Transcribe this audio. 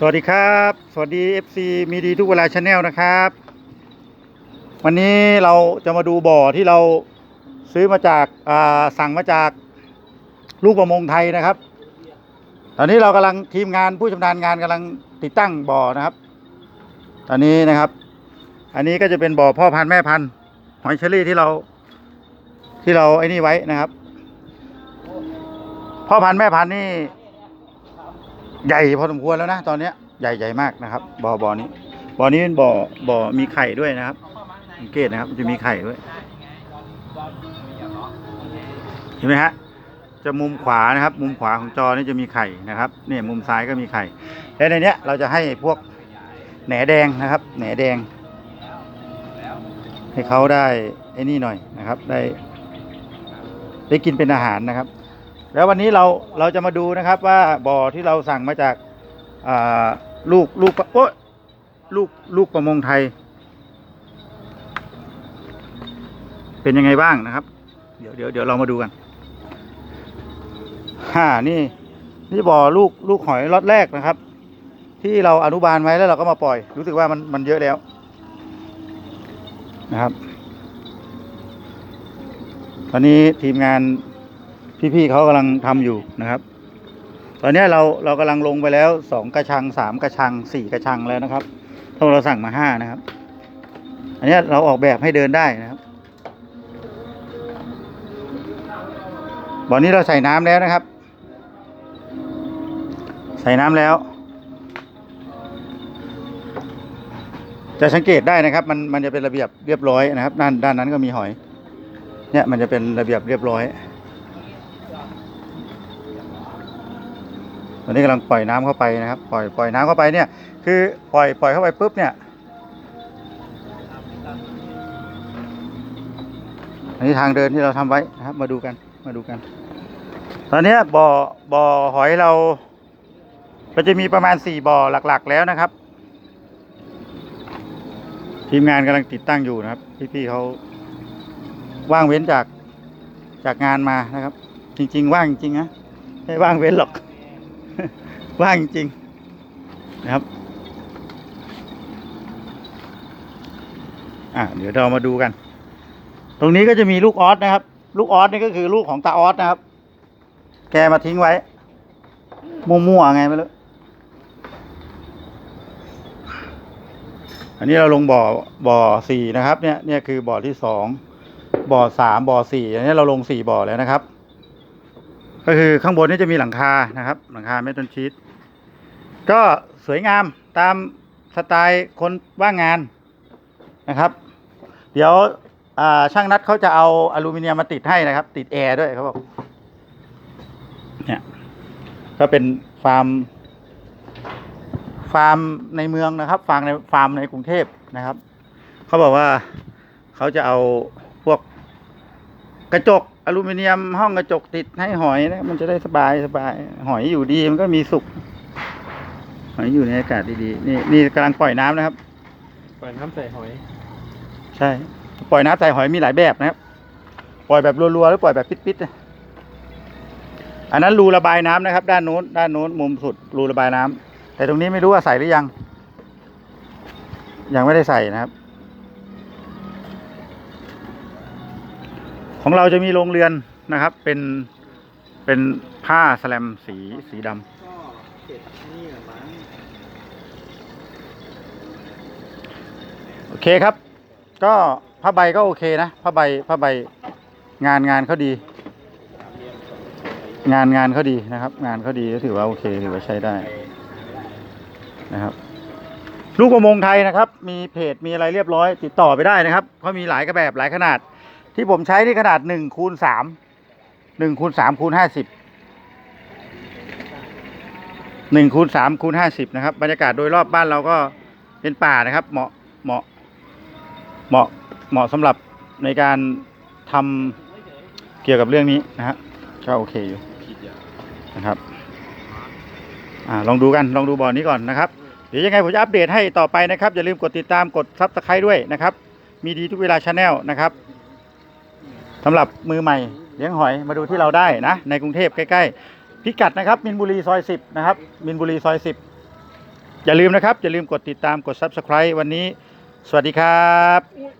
สวัสดีครับ สวัสดี FC มีดีทุกเวลาชาแนลนะครับ วันนี้เราจะมาดูบ่อที่เราซื้อมาจากาสั่งมาจากลูกประมงไทยนะครับ ตอนนี้เรากำลังทีมงานผู้ชำนาญงานกำลังติดตั้งบ่อนะครับ ตอนนี้นะครับ อันนี้ก็จะเป็นบ่อพ่อพันธุ์แม่พันธุ์หอยเชอรี่ที่เราที่เราไอ้นี่ไว้นะครับ พ่อพันธุ์แม่พันธุ์นี่ ใหญ่พอสมควรแล้วนะตอนเนี้ยใหญ่ใหญ่มากนะครับบ่อบ่อนี้บ่อนี้เป็นบ่อบ่อมีไข่ด้วยนะครับสังเกตนะครับจะมีไข่ด้วยเห็นไหมฮะจะมุมขวานะครับ มุมขวาของจอนี่จะมีไข่นะครับเนี่ยมุมซ้ายก็มีไข่และในเนี้ยเราจะให้พวกแหนแดงนะครับ แหนแดง ให้เขาได้ไอ้นี่หน่อยนะครับ ได้ ได้กินเป็นอาหารนะครับ แล้ววันนี้เราเราจะมาดูนะครับว่าบ่อที่เราสั่งมาจากาลูกลูกโอ๊ยลูกลูกประมงไทย เป็นยังไงบ้างนะครับ เดี๋ยวเดี๋ยวเดี๋ยวเรามาดูกันฮ่านี่ นี่บ่อลูกลูกหอยล็อตแรกนะครับ ที่เราอนุบาลไว้แล้วเราก็มาปล่อย รู้สึกว่ามันมันเยอะแล้วนะครับ ตอนนี้ทีมงาน พี่ๆเขากำลังทำอยู่นะครับ ตอนนี้เราเรากำลังลงไปแล้วสองกระชังสามกระชังสี่กระชังแล้วนะครับทั้งหมดเราสั่งมาห้านะครับ อันนี้เราออกแบบให้เดินได้นะครับบ่อนี้เราใส่น้ำแล้วนะครับ ใส่น้ำแล้ว จะสังเกตได้นะครับ มันมันจะเป็นระเบียบเรียบร้อยนะครับ ด้านด้านนั้นก็มีหอย เนี่ยมันจะเป็นระเบียบเรียบร้อย ตอนนี้กำลังปล่อยน้ำเข้าไปนะครับ ปล่อยปล่อยน้ำเข้าไปเนี่ย คือปล่อยปล่อยเข้าไปปุ๊บเนี่ย อันนี้ทางเดินที่เราทำไว้นะครับ มาดูกัน มาดูกัน ตอนนี้บ่อบ่อหอยเราก็จะมีประมาณสี่บ่อหลัก ๆ แล้วนะครับ ทีมงานกำลังติดตั้งอยู่นะครับ พี่ๆเขาว่างเว้นจากจากงานมานะครับ จริง ๆ ว่างจริงนะไม่ว่างเว้นหรอก ว่างจริงๆนะครับ อะเดี๋ยวเรามาดูกัน ตรงนี้ก็จะมีลูกออสนะครับ ลูกออสนี่ก็คือลูกของตาออสนะครับ แกมาทิ้งไว้ มั่วๆไงไม่รู้อันนี้เราลงบ่อบ่อสี่นะครับ เนี่ยเนี่ยคือบ่อที่สองบ่อสามบ่อสี่อันนี้เราลงสี่บ่อแล้วนะครับ ก็คือข้างบนนี่จะมีหลังคานะครับ หลังคาเมทัลชีตก็สวยงามตามสไตล์คนว่างงานนะครับ เดี๋ยวช่างนัดเขาจะเอาอลูมิเนียมมาติดให้นะครับ ติดแอร์ด้วยเขาบอกเนี่ยก็เป็นฟาร์ม ฟาร์มในเมืองนะครับ ฟาร์มในฟาร์มในกรุงเทพนะครับเขาบอกว่าเขาจะเอาพวกกระจก อลูมิเนียมห้องกระจกติดให้หอยนะมันจะได้สบายสบาย หอยอยู่ดีมันก็มีสุขหอยอยู่ในอากาศดีๆนี่นี่กำลังปล่อยน้ำนะครับ ปล่อยน้ำใส่หอย ใช่ ปล่อยน้ำใส่หอยมีหลายแบบนะครับ ปล่อยแบบรัวๆหรือปล่อยแบบปิดๆนะอันนั้นรูระบายน้ำนะครับ ด้านโน้น ด้านโน้นมุมสุดรูระบายน้ำแต่ตรงนี้ไม่รู้ว่าใส่หรือยัง ยังไม่ได้ใส่นะครับ ของเราจะมีโรงเรือนนะครับ เป็นเป็นผ้าสแลมสีสีดำโอเคครับ ก็ผ้าใบก็โอเคนะผ้าใบผ้าใบงานงานเขาดี งานงานเขาดีนะครับ งานเขาดีก็ถือว่าโอเคถือว่าใช้ได้นะครับลูกประมงไทยนะครับ มีเพจมีอะไรเรียบร้อย ติดต่อไปได้นะครับเขามีหลายกระแบบหลายขนาด ที่ผมใช้ที่ขนาดหนึ่งคูณสามหนึ่งคูณสามคูณห้าสิบหนึ่งคูณสามคูณห้าสิบนะครับ บรรยากาศโดยรอบบ้านเราก็เป็นป่านะครับ เหมาะเหมาะเหมาะเหมาะสำหรับในการทำเกี่ยวกับเรื่องนี้นะฮะก็โอเคอยู่นะครับอ่าลองดูกันลองดูบอร์ดนี้ก่อนนะครับ เดี๋ยวยังไงผมจะอัปเดตให้ต่อไปนะครับ อย่าลืมกดติดตามกดซับสไครต์ด้วยนะครับ มีดีทุกเวลาชาแนลนะครับ สำหรับมือใหม่เลี้ยงหอยมาดูที่เราได้นะ ในกรุงเทพใกล้ๆ พิกัดนะครับมินบุรีซอยสิบนะครับมินบุรีซอยสิบอย่าลืมนะครับ อย่าลืมกดติดตามกด Subscribe วันนี้ สวัสดีครับ